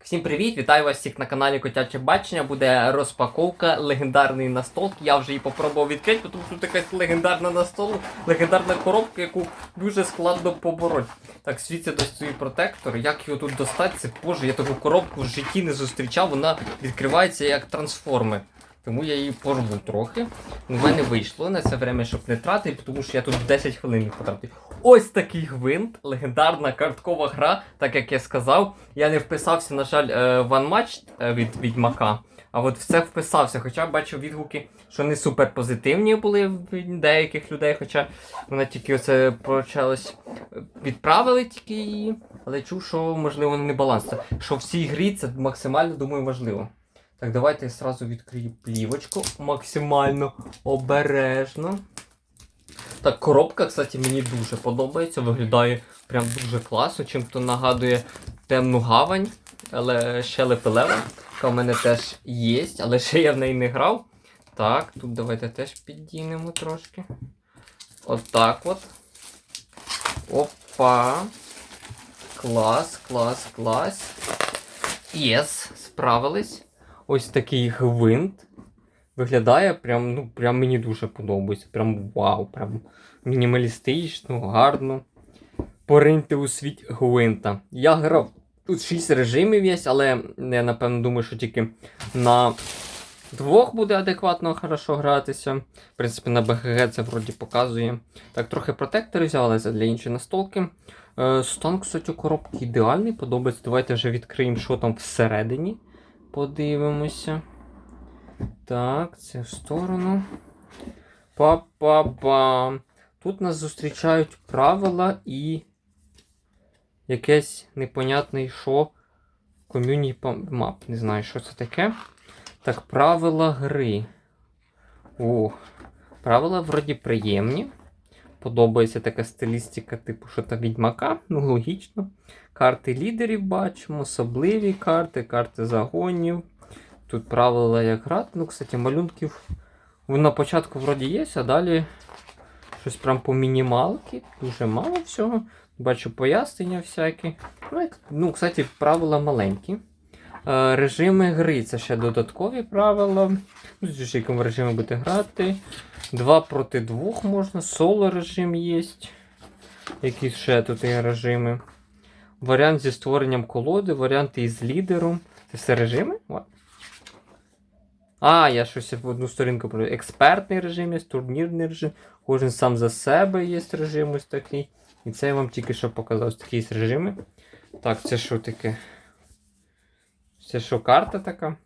Всім привіт! Вітаю вас всіх на каналі Котяче Бачення. Буде розпаковка легендарної настолки. Я вже її попробував відкрити, тому що тут якась легендарна настолка, легендарна коробка, яку дуже складно побороти. Так, світься до свої протектор. Як його тут достати? Це боже, я таку коробку в житті не зустрічав, вона відкривається як трансформер. Тому я її порву трохи. У мене вийшло на це время, щоб не тратити, тому що я тут 10 хвилин їх потратив. Ось такий гвинт, легендарна карткова гра, так як я сказав. Я не вписався, на жаль, е, в OneMatch е, від Відьмака, а от в це вписався. Хоча бачив відгуки, що не супер позитивні були від деяких людей, хоча вона тільки оце почалось. е, Відправили тільки її, але чув, що можливо не баланс. Що в цій грі це максимально думаю важливо. Так, давайте я сразу відкрию плівочку максимально обережно. Так, коробка, кстати, мені дуже подобається. Виглядає прям дуже класно. Чим-то нагадує темну гавань, але ще лепелева, яка в мене теж є, але ще я в неї не грав. Так, тут давайте теж піддінемо трошки. Отак от. Опа. Клас, клас, клас. Єс, справились. Ось такий гвинт. Виглядає прям, ну, прям мені дуже подобається. Прям вау, прям мінімалістично, гарно. Пориньте у світ гвинта. Я грав. Тут 6 режимів є, але я напевно думаю, що тільки на двох буде адекватно хорошо гратися. В принципі, на БГГ це вроді показує. Так, трохи протектори взяли для іншої настолки. Е, стан, кстати, у коробки ідеальний, подобається. Давайте вже відкриємо, що там всередині. Подивимося. Так, це в сторону. Па-па-пам. Тут нас зустрічають правила і якесь непонятне що. Community map. Не знаю, що це таке. Так, правила гри. О, правила вроді приємні. Подобається така стилістика, типу, що та відьмака. Ну, логічно. Карти лідерів бачимо, особливі карти, карти загонів. Тут правила як грати. Ну, кстати, малюнків на початку вроді є, а далі щось прям по мінімалки. Дуже мало всього. Бачу пояснення всякі. Ну, ну кстати, правила маленькі. Е, режими гри це ще додаткові правила. Ну, в якому режимі будете грати. Два проти двох можна, соло режим є. Якісь ще тут є режими. Варіант зі створенням колоди, варіанти із лідером. Це все режими? А, я щось в одну сторінку про експертний режим є, турнірний режим. Кожен сам за себе є режим ось такий. І це я вам тільки що показав ось такі є режими. Так, це що таке? Це що карта така?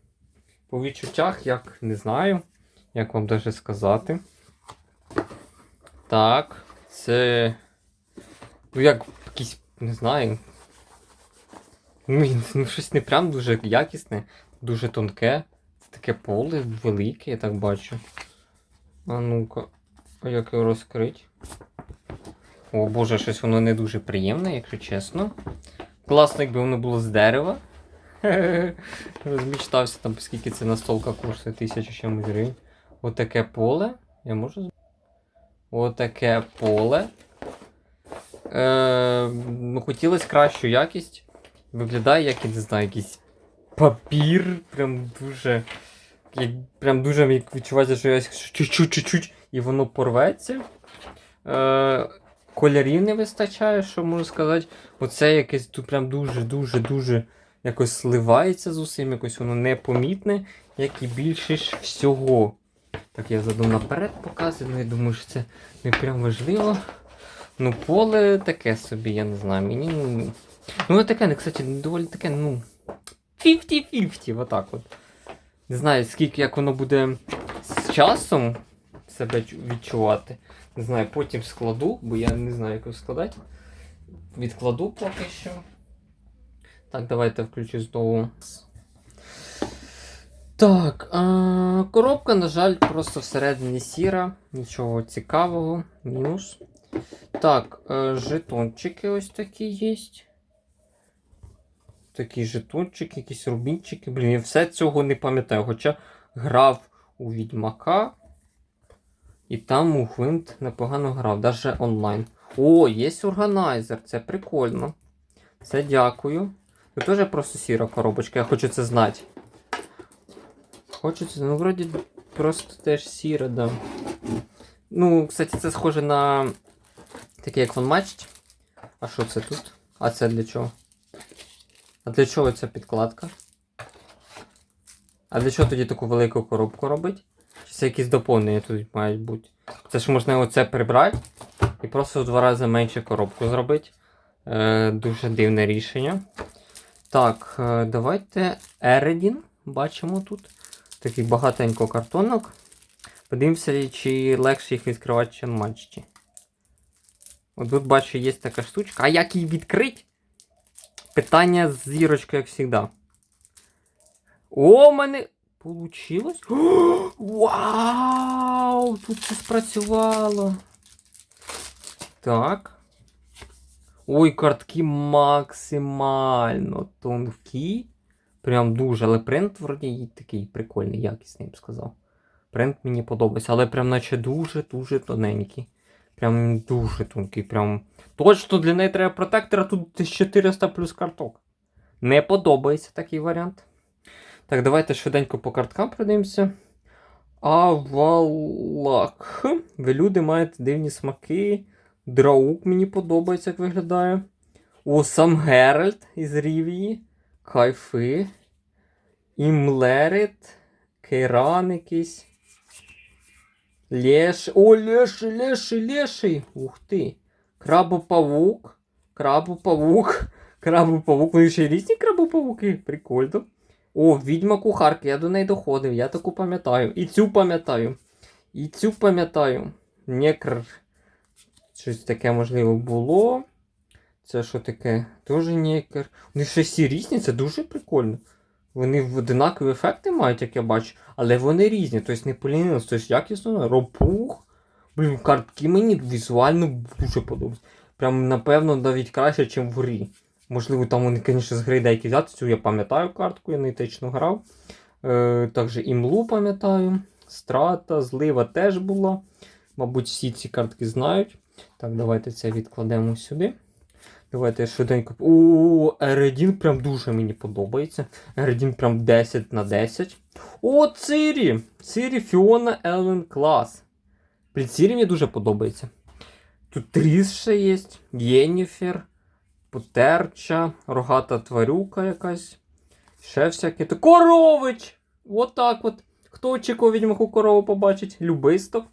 По відчуттях, як не знаю, як вам даже сказати. Так, це. Ну, як якийсь, не знаю. Ну, ну, щось не прям дуже якісне, дуже тонке. Це таке поле велике, я так бачу. А ну-ка, а як його розкрити? О боже, щось воно не дуже приємне, якщо чесно. Класно, якби воно було з дерева. Розмічтався там, скільки це настолка коштує, тисячу чимось гривень. Отаке поле. Я можу Отаке поле. Е, ну, хотілося кращу якість. Виглядає, як я не знаю, якийсь папір. Прям дуже. Як, прям дуже відчувається, що я чуть-чуть-чуть і воно порветься. Е, кольорів не вистачає, що можу сказати. Оце якесь тут прям дуже-дуже-дуже якось сливається з усім, якось воно непомітне, як і більшість всього. Так, я задум наперед показую, ну я думаю, що це не прям важливо. Ну, поле таке собі, я не знаю. Мені. Ну, ну таке, кстати, доволі таке, ну. 50-50, отак от. Не знаю, скільки як воно буде з часом себе відчувати. Не знаю, потім складу, бо я не знаю, як його складати. Відкладу поки що. Так, давайте включу знову. Так, а, коробка, на жаль, просто всередині сіра. Нічого цікавого. Мінус. Так, е, жетончики ось такі є. Такі жетончики, якісь рубінчики. Блін, я все цього не пам'ятаю. Хоча грав у Відьмака. І там у Гвинт непогано грав, навіть онлайн. О, є органайзер, це прикольно. Це дякую. Тут теж просто сіра коробочка, я хочу це знати. Хочу це, ну вроді просто теж сіра, да. Ну, кстати, це схоже на таке, як вон матч. А що це тут? А це для чого? А для чого ця підкладка? А для чого тоді таку велику коробку робить? Чи це якісь доповнення тут мають бути? Це ж можна оце прибрати і просто в два рази менше коробку зробити. Е, дуже дивне рішення. Так, е, давайте Ередін. Бачимо тут. Таких багатенько картонок. Подивимося, чи легше їх відкривати, чи матчі. От тут бачу, є така штучка. А як її відкрити? Питання з зірочкою, як завжди. О, мене получилось. Вау! Тут це спрацювало. Так. Ой, картки максимально тонкі. Прям дуже, але принт вроді такий прикольний, якісний, я б сказав. Принт мені подобається, але прям наче дуже-дуже тоненький. Прям дуже тонкий. Прям. Точно для неї треба протектора тут 400 плюс карток. Не подобається такий варіант. Так, давайте швиденько по карткам пройдемося. Авалак. Ви люди маєте дивні смаки. Драук мені подобається, як виглядає. О, сам Геральт із Рівії. Кайфи. Імлерит. Кейран якийсь. Леш. О, леший, леший, леший. Ух ти. Крабопавук. Крабопавук. Крабопавук. Вони ще різні крабопавуки. Прикольно. О, відьма кухарка, я до неї доходив, я таку пам'ятаю. І цю пам'ятаю. І цю пам'ятаю. Некр. Щось таке можливо було. Це що таке? Тоже некер. Вони ще всі різні, це дуже прикольно. Вони одинакові ефекти мають, як я бачу, але вони різні, тобто не полінилось, тобто якісно, ропух. Блін, картки мені візуально дуже подобаються. Прям, напевно, навіть краще, ніж в грі. Можливо, там вони, звісно, з гри деякі взяти. Цю я пам'ятаю картку, я нейтично грав. Е, також імлу пам'ятаю. Страта, злива теж була. Мабуть, всі ці картки знають. Так, давайте це відкладемо сюди. Давайте швиденько. О, Ередін прям дуже мені подобається. Ередін прям 10 на 10. О, Цирі! Цирі Фіона Елен Клас. Блін, Цирі мені дуже подобається. Тут Тріс ще є, Єніфер, Потерча, рогата тварюка якась. Ще всяке. Корович! Отак от. Хто очікував відьмаку корову побачить? Любисток.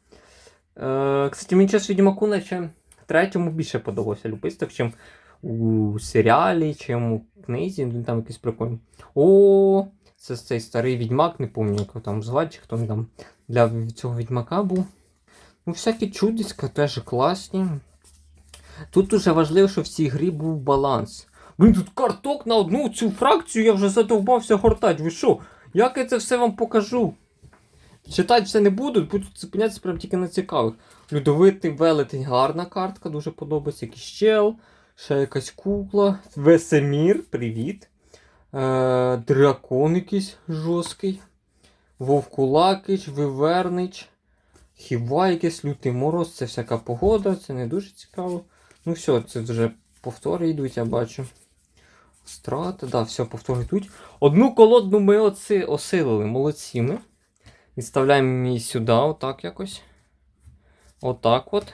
Е, кстати, мені час відьмаку наче третьому більше подобався Любисток, чим у серіалі, чим у книзі. Він там якийсь прикольний. О, це цей старий відьмак, не пам'ятаю, як там звати, чи хто він там для цього відьмака був. Ну, всякі чудиська теж класні. Тут дуже важливо, що в цій грі був баланс. Блін, тут карток на одну цю фракцію, я вже задовбався гортать. Ви що? Як я це все вам покажу? Читати все не буду, буду зупинятися прям тільки на цікавих. Людовитий велетень, гарна картка, дуже подобається. Якийсь чел, ще якась кукла. Весемір, привіт. Е, дракон якийсь жорсткий. Вовкулакич, Вивернич. Хіба якийсь лютий мороз, це всяка погода, це не дуже цікаво. Ну все, це вже повтори йдуть, я бачу. Страта, да, все, повтори йдуть. Одну колодну ми оси, осилили, молодці ми. Відставляємо її сюди, отак якось. Отак от.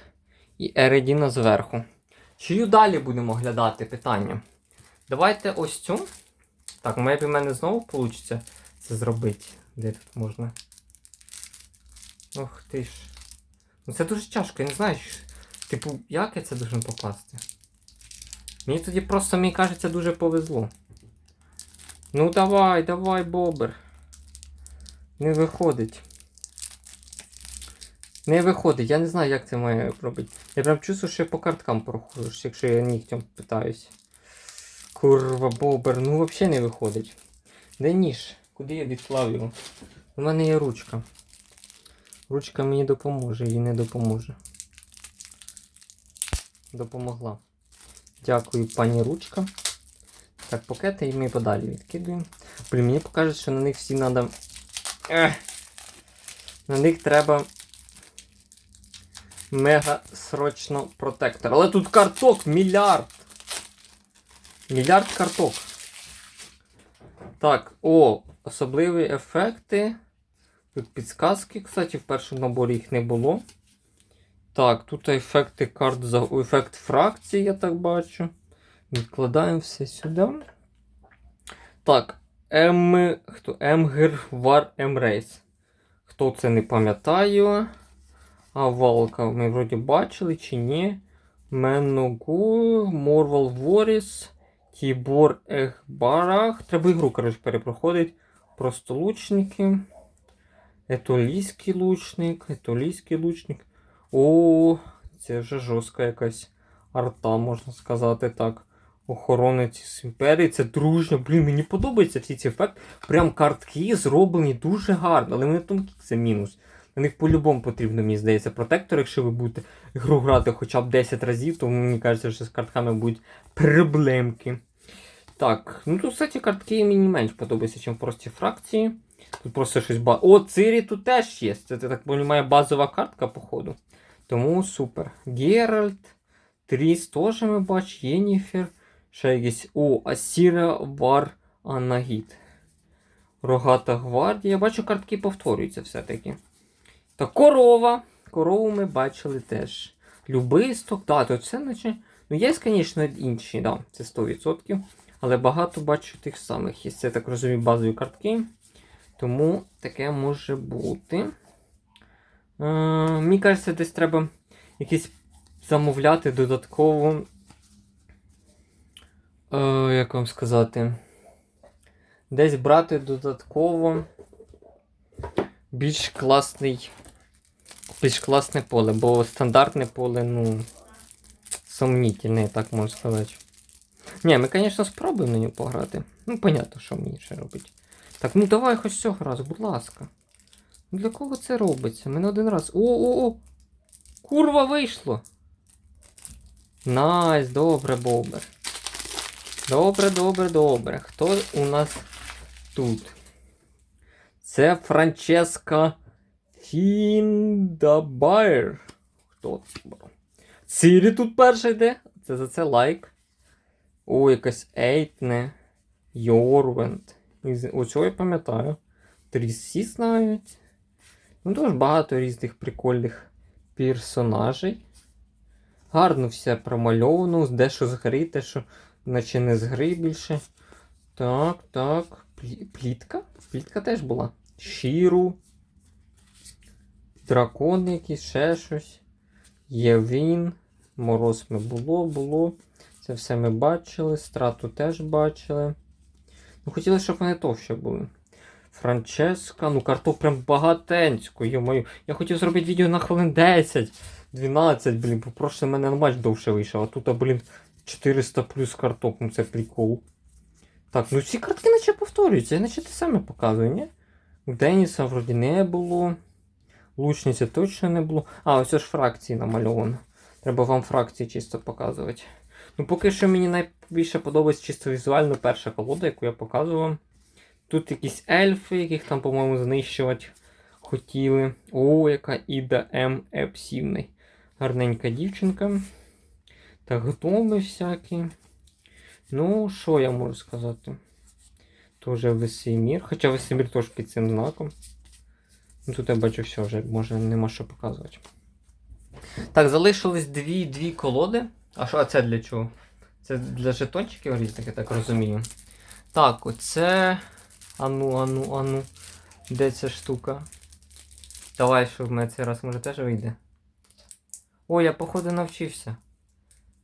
І Ередіна зверху. Чию далі будемо оглядати питання? Давайте ось цю. Так, мебі в мене знову вийде це зробити. Де тут можна? Ох ти ж. Ну це дуже тяжко, я не знаю. Типу, як я це должен покласти? Мені тоді просто, мені кажеться, дуже повезло. Ну давай, давай, бобер. Не виходить. Не виходить, я не знаю, як це має робити. Я прям чувствую, що я по карткам прохожу, якщо я нігтем питаюсь. Курва, бобер, ну взагалі не виходить. Де ніж? Куди я відклав його? У мене є ручка. Ручка мені допоможе і не допоможе. Допомогла. Дякую, пані ручка. Так, пакети і ми подалі відкидуємо. Блін, мені покажуть, що на них всі треба. Ех. На них треба мега срочно протектор. Але тут карток мільярд. Мільярд карток. Так, о, особливі ефекти. Тут підсказки, кстати, в першому наборі їх не було. Так, тут ефекти карт за ефект фракції, я так бачу. Відкладаємо все сюди. Так, М. Хто? Емгер Вар Емрейс. Хто це не пам'ятаю. А Валка ми вроді бачили чи ні. Меногу, Морвал Воріс, Тібор Ехбарах. Треба ігру, коротше, перепроходить. Просто лучники. Етолійський лучник, етолійський лучник. О, це вже жорстка якась арта, можна сказати так. Охоронець імперії, це дружньо. Блін, мені подобається всі ці ефекти. Прям картки зроблені дуже гарно, але вони тонкі, це мінус. На них по-любому потрібно, мені здається, протектор, якщо ви будете гру грати хоча б 10 разів, то мені кажеться, що з картками будуть проблемки. Так, ну тут, кстати, картки мені менш подобаються, ніж прості фракції. Тут просто щось ба. О, Цирі тут теж є. Це, так розумію, базова картка, походу. Тому супер. Геральт, Тріс теж ми бачимо, Єніфер. Ще якийсь. О, Асіра Вар Анагіт. Рогата гвардія. Я бачу, картки повторюються все-таки. Та корова. Корову ми бачили теж. Любисток, так, то це наче. Ну, є, звісно, інші, да, це 100%. Але багато бачу тих самих. Є, це, так розумію, базові картки. Тому таке може бути. Е, мені кажеться, десь треба якісь замовляти додатково. Е, як вам сказати? Десь брати додатково більш класний. Більш класне поле, бо стандартне поле, ну, сумнітельне, так можна сказати. Ні, ми, звісно, спробуємо на нього пограти. Ну, понятно, що мені ще робить. Так, ну давай хоч цього разу, будь ласка. Ну для кого це робиться? Мене один раз. О-о-о! Курва вийшло! Найс, добре, бобер. Добре, добре, добре. Хто у нас тут? Це Франческа Фіндабайр. Хто? Цілі тут перша йде. Це за це лайк. О, якась Ейтне. Йорвент. Оцього я пам'ятаю. Трісі знають. Ну, дуже багато різних прикольних персонажей. Гарно все промальовано, дещо з гри, те, що наче не з гри більше. Так, так. Плітка? Плітка теж була. Шіру. Дракон якийсь, ще щось. Євін. Мороз ми було, було. Це все ми бачили. Страту теж бачили. Ну, хотіли, щоб вони товще були. Франческа, ну картоп прям багатенько, йомаю. Я хотів зробити відео на хвилин 10, 12, блін, бо прошлий мене матч довше вийшов, а тут, блін, 400 плюс картоп, ну це прикол. Так, ну ці картки наче повторюються, наче те саме показую, ні? У Деніса вроді не було. Лучниці точно не було. А, ось ж фракції намальовано. Треба вам фракції чисто показувати. Ну, поки що мені найбільше подобається чисто візуально перша колода, яку я показував. Тут якісь ельфи, яких там, по-моєму, знищувати хотіли. О, яка Іда М. Епсівний. Гарненька дівчинка. Так, гноми всякі. Ну, що я можу сказати? Тоже Весемір. Хоча Весемір теж під цим знаком. Ну, тут я бачу все вже, може нема що показувати. Так, залишились дві, дві колоди. А що а це для чого? Це для жетончиків різних, я так розумію. Так, оце. Ану, ану, ану. Де ця штука? Давай, що в мене цей раз може теж вийде. О, я походу навчився.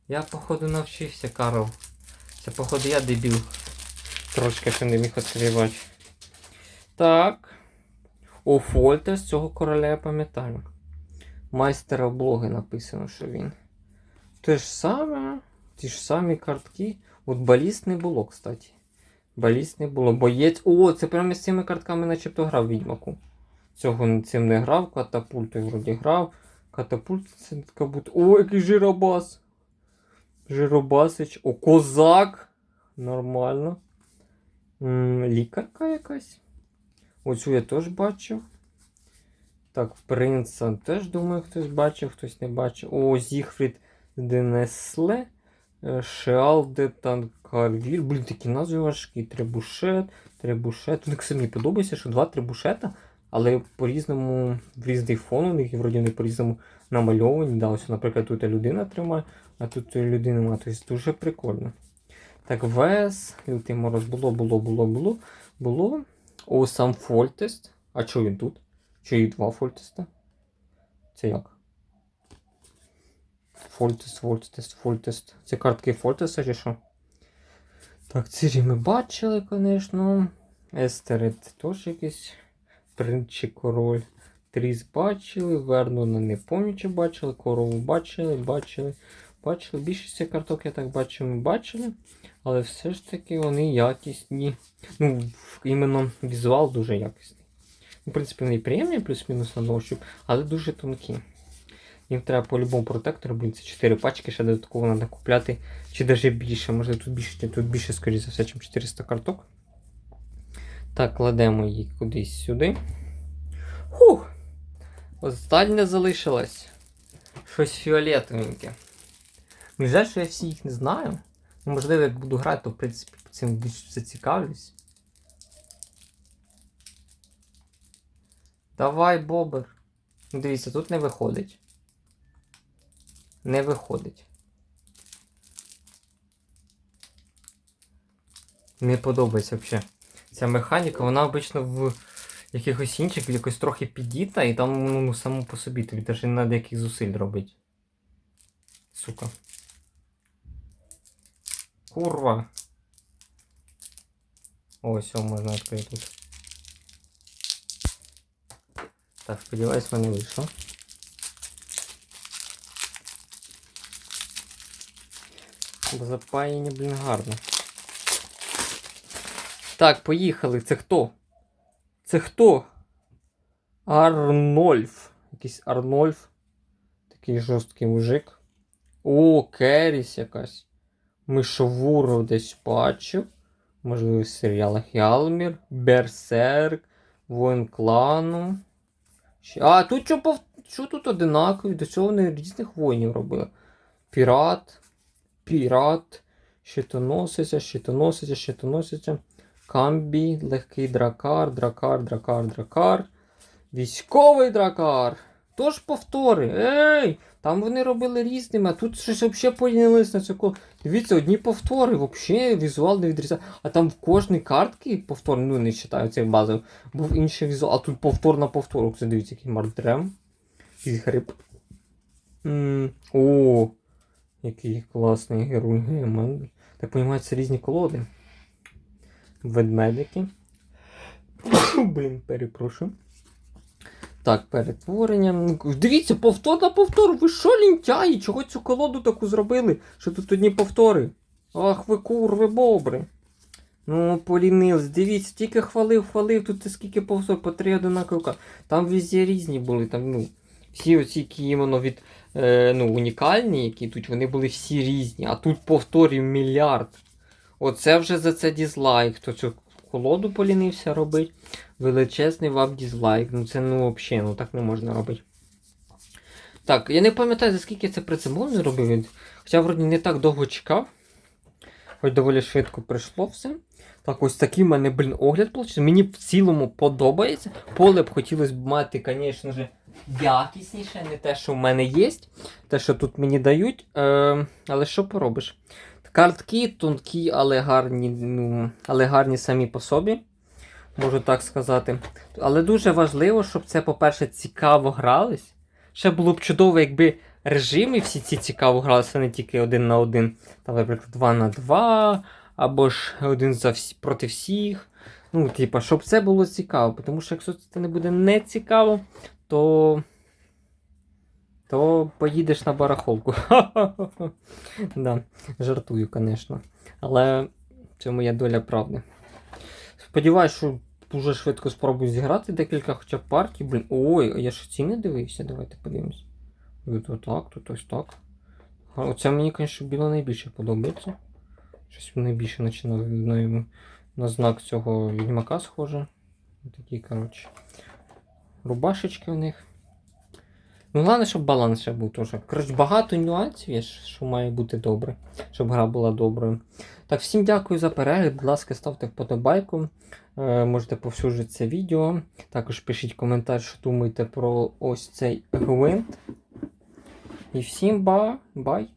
Я походу навчився, Карл. Це походу я дебіл. Трошки ще не міг відкривати. Так. О, Фольтер з цього короля я пам'ятаю. Майстера блоги написано, що він. Те ж саме, ті ж самі картки. От баліст не було, кстати. Баліст не було. Боєць. О, це прямо з цими картками начебто грав відьмаку. Цього цим не грав, катапультою вроді грав. Катапульт це така буде. О, який жиробас. Жиробасич. О, козак. Нормально. М, лікарка якась. Оцю я теж бачив. Так, принца теж думаю, хтось бачив, хтось не бачив. О, Зігфрід Денесле. Е, Шеал де Танкарвіль. Блін, такі назви важкі. Требушет, требушет. Тут кстати, мені подобається, що два требушета, але по-різному, в різний фон у них вроді вони по-різному намальовані. Да, ось, наприклад, тут людина тримає, а тут людина немає. Тобто дуже прикольно. Так, Вес, лютий мороз було, було, було, було, було. О, сам Фольтест. А чого він тут? Чи їх два Фольтеста? Це як? Фольтест, Фольтест, Фольтест. Це картки Фольтеста чи що? Так, ці ми бачили, звісно. Естерет теж якийсь принц король. Тріс бачили, Вернона не пам'ятаю, чи бачили, корову бачили, бачили, бачили. Більшість цих карток, я так бачу, ми бачили. Але все ж таки вони якісні. Ну, іменно візуал дуже якісний. Ну, в принципі, вони приємні, плюс-мінус на ощуп, але дуже тонкі. Їм треба по-любому протектору, блін, це 4 пачки, ще додатково треба купляти. Чи навіть більше, може тут більше, тут більше, скоріше за все, ніж 400 карток. Так, кладемо її кудись сюди. Хух! Остання залишилась. Щось фіолетовеньке. Мені жаль, що я всі їх не знаю. Ну, можливо, як буду грати, то в принципі цим більш зацікавлюсь. Давай, бобер. Ну, Дивіться, тут не виходить. Не виходить. Не подобається взагалі. Ця механіка, вона обично в якихось інших якось трохи підіта, і там ну, само по собі тобі навіть не треба яких зусиль робити. Сука. Курва. О, все, можна відкрити тут. Так, сподіваюсь, мене вийшло. Бо запаяння, блін, гарно. Так, поїхали. Це хто? Це хто? Арнольф. Якийсь Арнольф. Такий жорсткий мужик. О, Керіс якась. Мишовуру десь бачив. Можливо, в серіалах Ялмір, Берсерк, Воїн клану. А, тут що, пов... що тут одинакові? До цього вони різних воїнів робили. Пірат, пірат, щитоносиця, щитоносиця, щитоносиця. Камбі, легкий дракар, дракар, дракар, дракар. Військовий дракар. Тож повтори. Ей! Там вони робили різними, а тут щось взагалі поділились на цьому. Дивіться, одні повтори, взагалі візуал не відрізає. А там в кожній картці повтор, ну не вважаю цей базовий, був інший візуал, а тут повтор на повторок. Це дивіться, який мардрем. Який гриб. О, який класний герой. Так розумію, це різні колоди. Ведмедики. Блін, перепрошую. Так, перетворення. Дивіться, повтор на повтор. Ви що, лінтяї? Чого цю колоду таку зробили? Що тут одні повтори? Ах, ви курви бобри. Ну, полінились. Дивіться, тільки хвалив, хвалив, тут скільки повтор, по три одинакові. Там везде різні були. Там, ну, всі оці, які іменно від е, ну, унікальні, які тут, вони були всі різні. А тут повторів мільярд. Оце вже за це дізлайк. Хто цю колоду полінився робити. Величезний вам дізлайк. Ну це ну взагалі, ну так не можна робити. Так, я не пам'ятаю, за скільки це прицемовно робив. Хоча вроді не так довго чекав. Хоч доволі швидко прийшло все. Так, ось такий в мене, блін, огляд вийшов. Мені в цілому подобається. Поле б хотілося б мати, звісно ж, якісніше, не те, що в мене є. Те, що тут мені дають. Е, але що поробиш? Картки тонкі, але гарні, ну, але гарні самі по собі. Можу так сказати. Але дуже важливо, щоб це, по-перше, цікаво грались. Ще було б чудово, якби режими всі ці цікаво гралися, не тільки один на один, там, наприклад, 2 на 2, або ж один за всі, проти всіх. Ну, типа, щоб це було цікаво. Тому що якщо це не буде не цікаво, то. То поїдеш на барахолку. да, жартую, звісно. Але в цьому є доля правди. Сподіваюсь, що дуже швидко спробую зіграти декілька хоча б партій. Блін, ой, я ж ці не дивився, давайте подивимось. Тут отак, тут ось так. Оце мені, звісно, біло найбільше подобається. Щось найбільше починав на, на знак цього відьмака схоже. Такі, коротше. Рубашечки у них. Ну, головне, щоб баланс ще був теж. Коротше, багато нюансів є, що має бути добре, щоб гра була доброю. Так, всім дякую за перегляд. Будь ласка, ставте вподобайку. Е, можете повсюджити це відео. Також пишіть коментар, що думаєте про ось цей гвинт. І всім ба, бай!